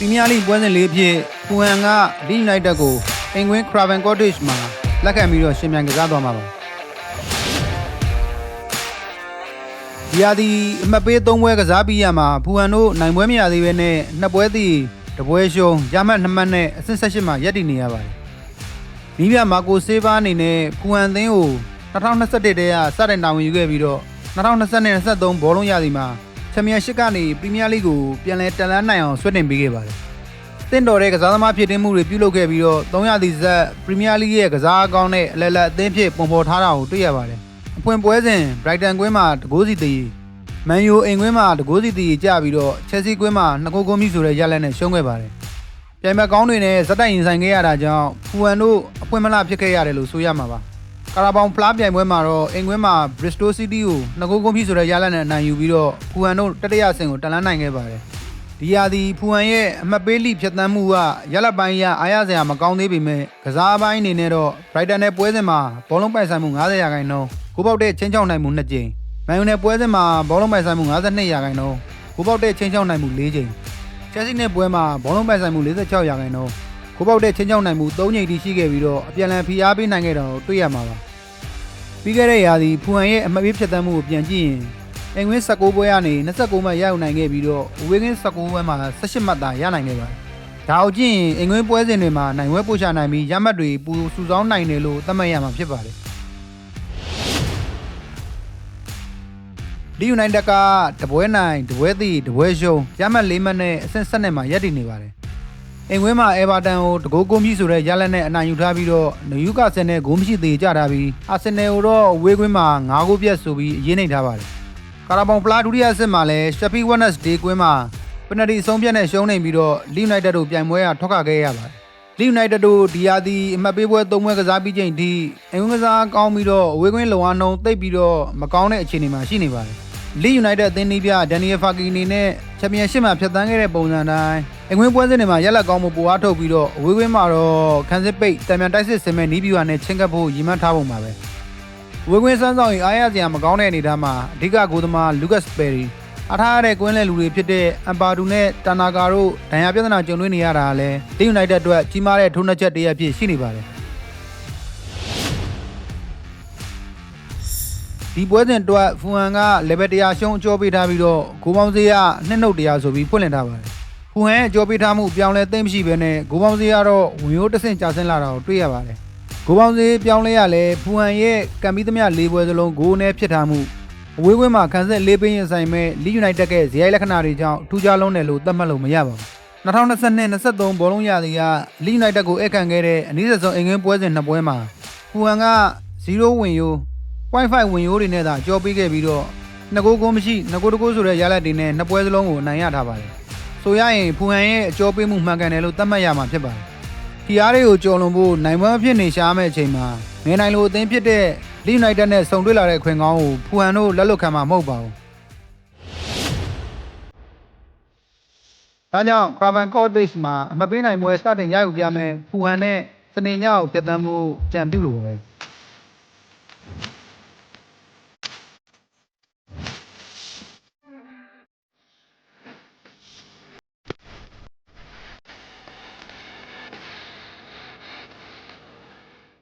ပရီးမီးယားလိပွဲစဉ်လေးအဖြစ်ဖူဟန်ကလီယူနိုက်တက်ကိုအင်ကွင်း Craven Cottage မှာလက်ခံပြီးတော့ရှင်မြန်ကစားသွားမှာပါဒီဟာဒီအမှတ်ပေး၃ပွဲကစားပြီးရမှာဖူဟန်တို့နိုင်ပွဲမရသေးဘဲနဲ့နှစ်ပွဲစီတပွဲရှုံးရမှတ်နှစ်မှတ်နဲ့အဆင့်၁၈မှာရပ်တည်နေရပါတယ်မိပြမာကိုဆေးဘာအနေနဲ့ဖူဟန်သင်းကို2021တည်းကစတင်တာဝန်ယူခဲ့ပြီးတော့2020နဲ့23ဘောလုံးရသည်မှာ ချန်ပီယံရှစ်ကနေပရီးမီးယားလိကိုပြန်လည်တက်လန်းနိုင်အောင်ဆွတ်တင်ပေးခဲ့ပါတယ်။တင့်တော်တဲ့ကစားသမားဖြစ်တင်မှုတွေပြုလုပ်ခဲ့ပြီးတော့300ဒီဇက်ပရီးမီးယားလိရဲ့ကစားအကောင်းနဲ့အလဲလက်အသင်းဖြစ်ပုံဖော်ထားတာကိုတွေ့ရပါတယ်။အဖွင့်ပွဲစဉ် Brighton ကွင်းမှာတကိုးစီတည်မန်ယူအိမ်ကွင်းမှာတကိုးစီတည်ကြပြီးတော့ Chelsea ကွင်းမှာနှစ်ကိုးကိုမိဆိုတဲ့ရလက်နဲ့ရှုံးခဲ့ပါတယ်။ပြိုင်ဘက်ကောင်းတွေနဲ့ဇက်တိုက်ရင်ဆိုင်ခဲ့ရတာကြောင့်ဖူဟန်တို့အဖွင့်မလဖြစ်ခဲ့ရတယ်လို့ဆိုရမှာပါ။ ကာရာဘောင်ဖလားပြိုင်ပွဲမှာတော့အင်ကွင်းမှာ Bristol City ကိုနှစ်ကိုးကိုမိဆိုတဲ့ရလက်နဲ့အနိုင်ယူပြီးတော့ဖူဟန်တို့တတိယဆင့်ကိုတက်လန်းနိုင်ခဲ့ပါတယ်။ဒီဟာဒီဖူဟန်ရဲ့အမှတ်ပေးလိဖြတ်တန်းမှုကရလက်ပိုင်းရအားရစရာမကောင်းသေးပေမဲ့ကစားပိုင်းအနေနဲ့တော့ Brighton နဲ့ပွဲစဉ်မှာဘောလုံးပိုင်ဆိုင်မှု90ရာခိုင်နှုန်းကိုပေါက်တဲ့ချင်းချောင်းနိုင်မှု2ကြိမ်မန်ယူနဲ့ပွဲစဉ်မှာဘောလုံးပိုင်ဆိုင်မှု52ရာခိုင်နှုန်းကိုပေါက်တဲ့ချင်းချောင်းနိုင်မှု4ကြိမ် Chelsea နဲ့ပွဲမှာဘောလုံးပိုင်ဆိုင်မှု46ရာခိုင်နှုန်း ကိုပေါက်တဲ့ချင်းချောင်းနိုင်မှု3ကြိမ်တိရှိခဲ့ပြီးတော့အပြန်အလှန်ဖိအားပေးနိုင်ခဲ့တော့တွေ့ရမှာပါပြီးခဲ့တဲ့ရာသီဖူဟန်ရဲ့အမှတ်ပေးဖြတ်တန်းမှုကိုပြန်ကြည့်ရင်အင်္ဂွင်း16ပွဲကနေ29မှတ်ရယူနိုင်ခဲ့ပြီးတော့အဝေးကင်း16ပွဲမှာ18မှတ်သာရနိုင်ခဲ့ပါတယ်။ဒါအပြင်အင်္ဂွင်းပွဲစဉ်တွေမှာနိုင်ဝဲပို့ချနိုင်ပြီးရမှတ်တွေပူစုဆောင်းနိုင်တယ်လို့သတ်မှတ်ရမှာဖြစ်ပါတယ်။လီယူနိုက်တက်ကတပွဲနိုင်တပွဲသည့်တပွဲရှုံးရမှတ်၄မှတ်နဲ့အဆင့်7နဲ့မှာရပ်တည်နေပါတယ်။ အင်္ဂွင်းမှာအေဗာတန်ကိုတကိုးကုန်းပြီဆိုတဲ့ရလက်နဲ့အနိုင်ယူထားပြီးတော့နယူကာဆယ်နဲ့ဂိုးမရှိသေးကြထားပြီးအာဆင်နယ်ကိုတော့ဝေးကွင်းမှာ9ဂိုးပြတ်ဆိုပြီးအရေးနိုင်ထားပါတယ်။ကာရာဘောင်ဖလားဒုတိယအဆင့်မှာလည်း Sheffield Wednesday ကွင်းမှာပနတီအဆုံးဖြတ်နဲ့ရှုံးနေပြီးတော့ Leeds United တို့ပြိုင်ပွဲကထွက်ခါခဲ့ရပါတယ်။ Leeds United တို့ဒီယာဒီအမှတ်ပေးပွဲ၃ပွဲကစားပြီးချိန်ထိအင်္ဂုကစားကောင်းပြီးတော့အဝေးကွင်းလုံအောင်နှုံတိတ်ပြီးတော့မကောင်းတဲ့အခြေအနေမှာရှိနေပါတယ်။ Leeds United အသင်းနီးပြ Daniel Farke အနေနဲ့ချန်ပီယံရှစ်မှာဖျက်ဆီးခဲ့တဲ့ပုံစံတိုင်း အင်္ဂွင်းပွဲစဉ်တွေမှာရက်လက်ကောင်းမှုပိုအားထုတ်ပြီးတော့အဝေးကွင်းမှာတော့ခန်းစစ်ပိတ်တံမြန်တိုက်စစ်စင်မဲ့နီးပြူဟာနဲ့ချင်းကပ်ဖို့ရည်မှန်းထားပုံပါပဲ။ဝေကွင်းစမ်းဆောင်ရင်အားရစရာမကောင်းတဲ့အနေအထားမှာအဓိကဂိုးသမားလူကတ်စပယ်ရီအားထားရတဲ့ကွင်းလဲလူတွေဖြစ်တဲ့အမ်ပါဒူနဲ့တာနာကာတို့ဒဏ်ရာပြဿနာကြုံတွေ့နေရတာကလည်းတင်းယူနိုက်တက်အတွက်ကြီးမားတဲ့ထိုးနှက်ချက်တစ်ရပ်ဖြစ်ရှိနေပါတယ်ဒီပွဲစဉ်အတွက်ဖူဟန်က level 100ရှုံးအကျော်ပေးထားပြီးတော့ဂိုးပေါင်းစေးကနှစ်နှုတ်100ဆိုပြီးဖွင့်လှစ်ထားပါတယ် ဖူဟန်ရဲ့အကျော်ပေးထားမှုပြောင်းလဲသိမ့်မရှိဘဲနဲ့ဂိုးပေါင်းစေးကတော့ဝင်ရိုးတစ်ဆင့်ကျဆင်းလာတာကိုတွေ့ရပါတယ်ဂိုးပေါင်းစေးပြောင်းလဲရလဲဖူဟန်ရဲ့ကံပြီးသမျှ၄ပွဲစလုံးဂိုးနဲ့ဖြစ်ထားမှုအဝေးကွင်းမှာခန်းဆက်၄ပင်းရင်ဆိုင်မဲ့လီယူနိုက်တက်ကဇယိုက်လက္ခဏာတွေကြောင့်ထူးခြားလုံးတယ်လို့သတ်မှတ်လို့မရပါဘူး2022-23ဘောလုံးရာသီကလီယူနိုက်တက်ကိုအခန့်ခဲ့တဲ့အနည်းဆုံးအင်္ဂင်းပွဲစဉ်နှစ်ပွဲမှာဖူဟန်က0ဝင်ရိုး0.5ဝင်ရိုးတွေနဲ့သာကြော်ပေးခဲ့ပြီးတော့နှစ်ကိုးကိုမရှိနှစ်ကိုးတကိုးဆိုတဲ့ရလဒ်တွေနဲ့နှစ်ပွဲစလုံးကိုအနိုင်ရထားပါတယ် ဆိုရရင်ဖူဟန်ရဲ့အကြောပေးမှုမှန်ကန်တယ်လို့သတ်မှတ်ရမှာဖြစ်ပါတယ်ဒီအားတွေကိုကြော်လွန်ဖို့နိုင်ပွဲမဖြစ်နေရှားမဲ့အချိန်မှာငယ်နိုင်လိုအသင်းဖြစ်တဲ့လီယူနိုက်တက်နဲ့ဆုံတွေ့လာတဲ့ခွင်ကောင်းကိုဖူဟန်တို့လက်လွတ်ခံမှာမဟုတ်ပါဘူး။ဒါကြောင့် Craven Cottage မှာအမပေးနိုင်ပွဲစတင်ရယူပြမယ်ဖူဟန်နဲ့စနေညကိုပြတ်တမ်းမှုကြံပြုလို့ပဲ။